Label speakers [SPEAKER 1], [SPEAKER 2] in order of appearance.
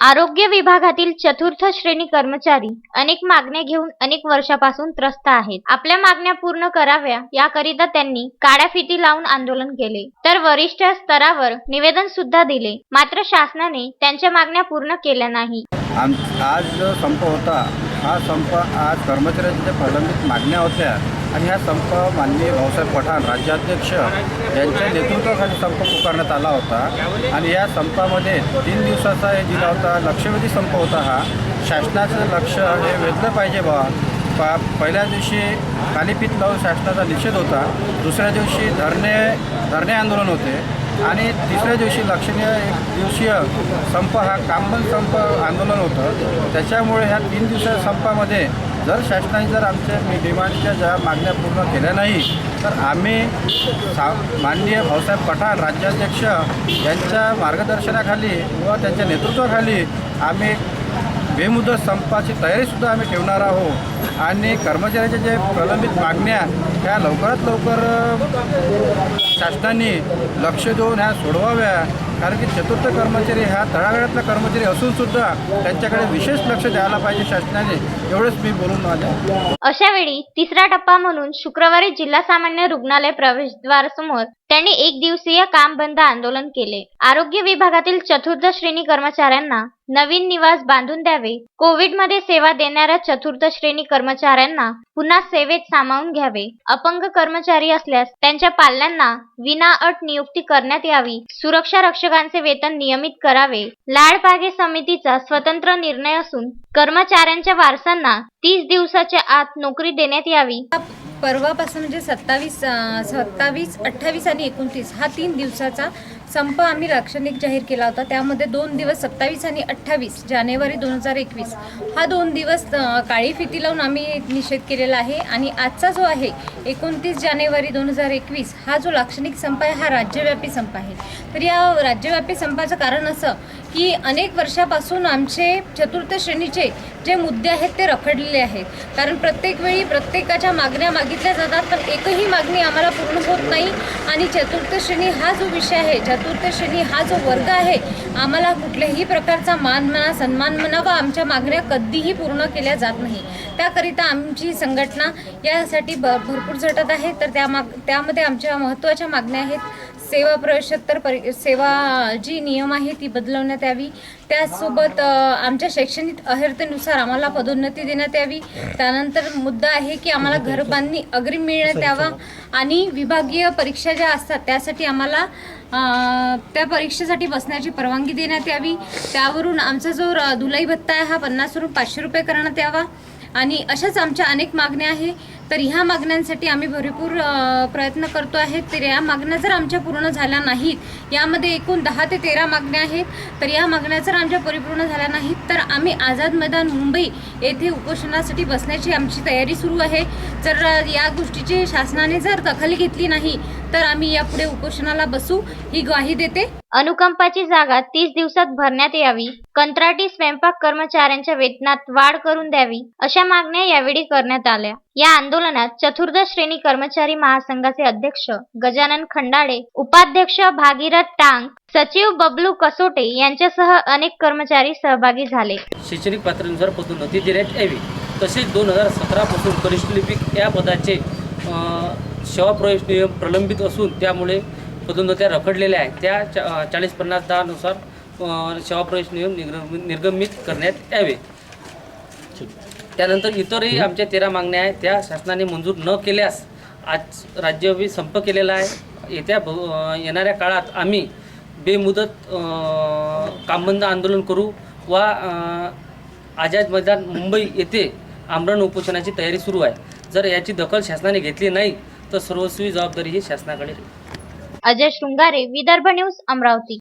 [SPEAKER 1] आरोग्य विभागातील चतुर्थ श्रेणी कर्मचारी अनेक मागण्या घेऊन अनेक वर्षापासून त्रस्त आहेत. आपल्या मागण्या पूर्ण कराव्या याकरिता त्यांनी काळ्या फिती लावून आंदोलन केले. तर वरिष्ठ स्तरावर निवेदन सुद्धा दिले. मात्र शासनाने त्यांच्या मागण्या पूर्ण केल्या नाही.
[SPEAKER 2] आज जो संप होता हा संप आज कर्मचाऱ्यांच्या प्रलंबित मागण्या होत्या. आणि हा संप माननीय भाऊसाहेब पठाण राज्याध्यक्ष यांच्या नेतृत्वाखाली संप पुकारण्यात आला होता. आणि या संपामध्ये तीन दिवसाचा हे दिला होता लक्षवेधी संप होता हा. शासनाचं लक्ष हे वेधलं पाहिजे बा. पा पहिल्या दिवशी कालीपीत लावून शासनाचा निषेध होता. दुसऱ्या दिवशी धरणे धरणे आंदोलन होते. आणि तिसऱ्या दिवशी लक्षणीय एक दिवसीय संप हा कामबंद संप आंदोलन होतं. त्याच्यामुळे ह्या तीन दिवसाच्या संपामध्ये जर शासनाने जर आमच्या मी डिमांडच्या ज्या मागण्या पूर्ण केल्या नाही तर आम्ही सा माननीय भाऊसाहेब पठाण राज्याध्यक्ष यांच्या मार्गदर्शनाखाली व त्यांच्या नेतृत्वाखाली आम्ही बेमुदत संपाची तयारीसुद्धा आम्ही ठेवणार आहोत. आणि कर्मचाऱ्याच्या जे प्रलंबित मागण्या ह्या लवकरात लवकर शासनाने लक्ष देऊन ह्या सोडवाव्या. कारण की चतुर्थ कर्मचारी ह्या तळागाळातला कर्मचारी असूनसुद्धा त्यांच्याकडे विशेष लक्ष द्यायला पाहिजे शासनाने एवढंच मी बोलून माझ्या
[SPEAKER 1] अशा वेळी तिसरा टप्पा म्हणून शुक्रवारी जिल्हा सामान्य रुग्णालय प्रवेशद्वारासमोर त्यांनी एक दिवसीय काम बंद आंदोलन केले. आरोग्य विभागातील चतुर्थ श्रेणी कर्मचाऱ्यांना नवीन निवास बांधून द्यावे कोविडमध्ये सेवा देणाऱ्या चतुर्थ श्रेणी कर्मचाऱ्यांना पुन्हा सेवेत सामावून घ्यावे. अपंग कर्मचारी असल्यास त्यांच्या पाल्यांना विनाअट नियुक्ती करण्यात यावी. सुरक्षा शिक्षकांचे वेतन नियमित करावे. लाडबागे समितीचा स्वतंत्र निर्णय असून कर्मचाऱ्यांच्या वारसांना तीस दिवसाच्या आत नोकरी देण्यात यावी.
[SPEAKER 3] परवापासून म्हणजे सत्तावीस सत्तावीस अठ्ठावीस आणि एकोणतीस हा तीन दिवसाचा संप आम्ही लाक्षणिक जाहीर केला होता. त्यामध्ये दोन दिवस सत्तावीस आणि अठ्ठावीस जानेवारी दोन हजार एकवीस हा दोन दिवस काळी फिती लावून आम्ही निषेध केलेला आहे. आणि आजचा जो आहे एकोणतीस जानेवारी दोन हजार एकवीस हा जो लाक्षणिक संप आहे हा राज्यव्यापी संप आहे. तर या राज्यव्यापी संपाचं कारण असं की अनेक वर्षापासून आमचे चतुर्थ श्रेणीचे जे मुद्दे आहेत ते रखडलेले आहेत. कारण प्रत्येक वेळी प्रत्येकाच्या मागण्या मागितल्या जातात पण एकही मागणी आम्हाला पूर्ण होत नाही. आणि चतुर्थ श्रेणी हा जो विषय आहे चतुर्थ श्रेणी हा जो वर्ग आहे आम्हाला कुठल्याही प्रकारचा मान म्हणा सन्मान म्हणा व आमच्या मागण्या कधीही पूर्ण केल्या जात नाही. त्याकरिता आमची संघटना यासाठी ब भरपूर झटत आहे. तर त्या माग त्यामध्ये आमच्या महत्त्वाच्या मागण्या आहेत. सेवा प्रवेशोत्तर परी सेवा जी नियम आहे ती बदलवण्यात यावी. त्याचसोबत आमच्या शैक्षणिक अर्हतेनुसार आम्हाला पदोन्नती देण्यात यावी. त्यानंतर मुद्दा आहे की आम्हाला घरबांधणी अग्रिम मिळण्यात यावा आणि विभागीय परीक्षा ज्या असतात त्यासाठी आम्हाला त्या परीक्षेसाठी बसण्याची परवानगी देण्यात यावी. त्यावरून आमचा जो र- भत्ता आहे हा पन्नासवरून पाचशे रुपये करण्यात यावा. आणि अशाच आमच्या अनेक मागण्या आहे. तर ह्या मागण्यांसाठी आम्ही भरपूर प्रयत्न करतो आहे. तर या मागण्या जर आमच्या पूर्ण झाल्या नाहीत यामध्ये एकूण दहा ते तेरा मागण्या आहेत. तर या मागण्या जर आमच्या परिपूर्ण झाल्या नाहीत तर आम्ही आझाद मैदान मुंबई येथे उपोषणासाठी बसण्याची आमची तयारी सुरू आहे. जर या गोष्टीची शासनाने जर दखल घेतली नाही तर आम्ही यापुढे उपोषणाला बसू ही ग्वाही देते.
[SPEAKER 1] अनुकंपाची जागा तीस दिवसात भरण्यात यावी. कंत्राटी स्वयंपाक कर्मचाऱ्यांच्या वेतनात वाढ करून द्यावी अशा मागण्या यावेळी करण्यात आल्या. या आंदोलनात चतुर्थ श्रेणी कर्मचारी महासंघाचे अध्यक्ष गजानन खंडाळे उपाध्यक्ष भागीरथ टांग सचिव बबलू कसोटे यांच्यासह अनेक कर्मचारी सहभागी झाले.
[SPEAKER 4] शैक्षणिक पात्रतेनुसार पदोन्नती देण्यात यावी तसेच दोन हजार सतरापासून कनिष्ठ लिपिक या पदाचे अ, सेवा प्रवेश नियम प्रलंबित असून त्यामुळे पदोन्नत्या रखडलेल्या आहेत. त्या चा चाळीस पन्नास दहानुसार अ, सेवा प्रवेश नियम निर्गम निर्गमित करण्यात यावे. त्यानंतर इतरही आमच्या तेरा मागण्या आहेत. त्या शासनाने मंजूर न केल्यास आज राज्यव्यापी संप केलेला आहे. येत्या येणाऱ्या काळात आम्ही बेमुदत कामबंद आंदोलन करू वा अ, आझाद मैदान मुंबई येथे आमरण उपोषणाची तयारी सुरू आहे. जर याची दखल शासनाने घेतली नाही तर सर्वस्वी जबाबदारी ही शासनाकडे
[SPEAKER 1] अजय शृंगारे विदर्भ न्यूज अमरावती.